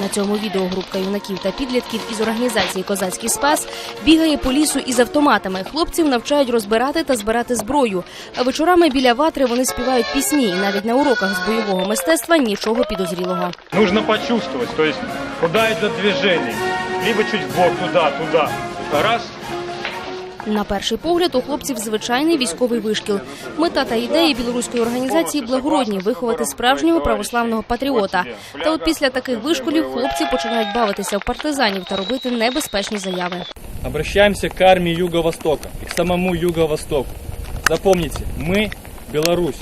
На цьому відео групка юнаків та підлітків із організації Козацький спас бігає по лісу із автоматами. Хлопців навчають розбирати та збирати зброю. А вечорами біля ватри вони співають пісні. І навіть на уроках з бойового мистецтва нічого підозрілого. Нужно почувствовать, то есть куда это движение. Либо чуть в бок, туда, туда. Раз. На перший погляд у хлопців звичайний військовий вишкіл. Мета та ідеї білоруської організації благородні виховати справжнього православного патріота. Та от після таких вишколів хлопці починають бавитися в партизанів та робити небезпечні заяви. Обращаемся к армии Юго-Востока и к самому Юго-Востоку. Запомните, мы, Беларусь,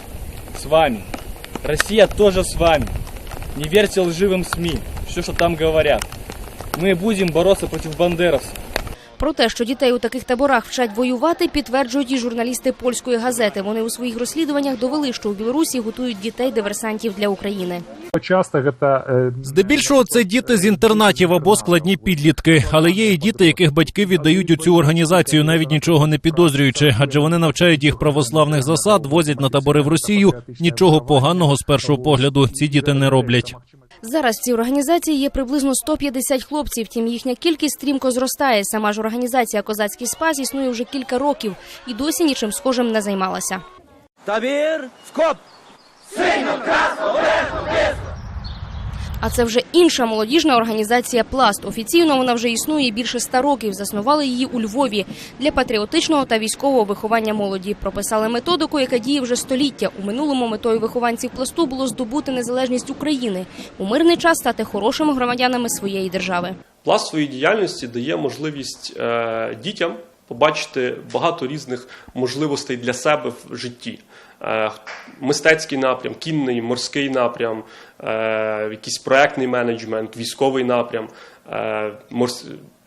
с вами. Россия тоже с вами. Не верьте лживым СМИ, все, что там говорят. Мы будем бороться против бандеровцев. Про те, що дітей у таких таборах вчать воювати, підтверджують і журналісти польської газети. Вони у своїх розслідуваннях довели, що у Білорусі готують дітей диверсантів для України. Часто е, Здебільшого це діти з інтернатів або складні підлітки, але є і діти, яких батьки віддають у цю організацію, навіть нічого не підозрюючи, адже вони навчають їх православних засад, возять на табори в Росію. Нічого поганого з першого погляду ці діти не роблять. Зараз в цій організації є приблизно 150 хлопців. Втім, їхня кількість стрімко зростає. Сама ж організація Козацький спас існує вже кілька років і досі нічим схожим не займалася. Табір, скоп! А це вже інша молодіжна організація Пласт. Офіційно вона вже існує більше ста років. Заснували її у Львові для патріотичного та військового виховання молоді. Прописали методику, яка діє вже століття. У минулому метою вихованців пласту було здобути незалежність України у мирний час стати хорошими громадянами своєї держави. Пласт своєї діяльності дає можливість е, дітям побачити багато різних можливостей для себе в житті. Е, мистецький напрям, кінний, морський напрям, е, якийсь проектний менеджмент, військовий напрям, е.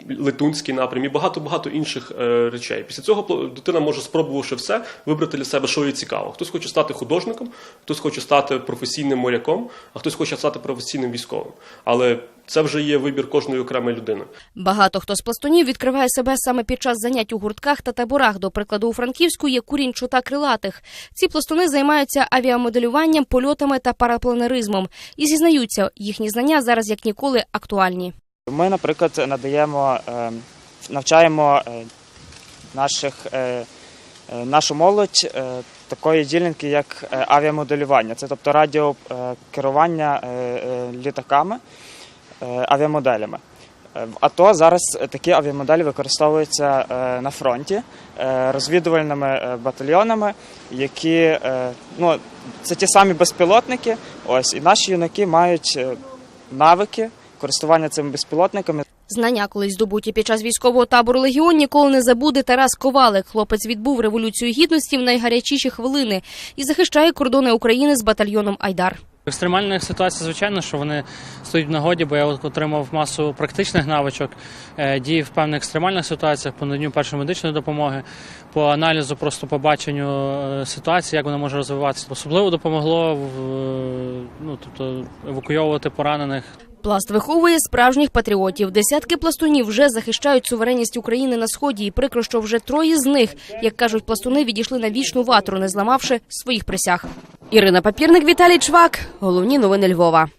Летунський напрям і багато-багато інших е, речей. Після цього дитина може, спробувавши все, вибрати для себе, що їй цікаво. Хтось хоче стати художником, хтось хоче стати професійним моряком, а хтось хоче стати професійним військовим. Але це вже є вибір кожної окремої людини. Багато хто з пластунів відкриває себе саме під час занять у гуртках та таборах. До прикладу, у Франківську є курінь чота крилатих. Ці пластуни займаються авіамоделюванням, польотами та парапланеризмом. І зізнаються, їхні знання зараз як ніколи актуальні. Ми, наприклад, надаємо, е, навчаємо е, наших, е, нашу молодь такої ділянки, як авіамоделювання. Це тобто радіокерування літаками, авіамоделями. В АТО зараз такі авіамоделі використовуються на фронті розвідувальними батальйонами, які ну, це ті самі безпілотники. Ось і наші юнаки мають навики користування цими безпілотниками. Знання, колись здобуті під час військового табору Легіон, ніколи не забуде Тарас Ковалик. Хлопець відбув революцію гідності в найгарячіші хвилини і захищає кордони України з батальйоном Айдар. Екстремальних ситуаціях, звичайно, що вони стоять в нагоді, бо я отримав масу практичних навичок, е, дії в певних екстремальних ситуаціях по наданню першої медичної допомоги, по аналізу, просто по баченню е, ситуації, як вона може розвиватися. Особливо допомогло е, ну, тобто, евакуйовувати поранених Пласт виховує справжніх патріотів. Десятки пластунів вже захищають суверенність України на сході. І прикро, що вже троє з них, як кажуть пластуни, відійшли на вічну ватру, не зламавши своїх присяг. Ірина Папірник, Віталій Чвак. Головні новини Львова.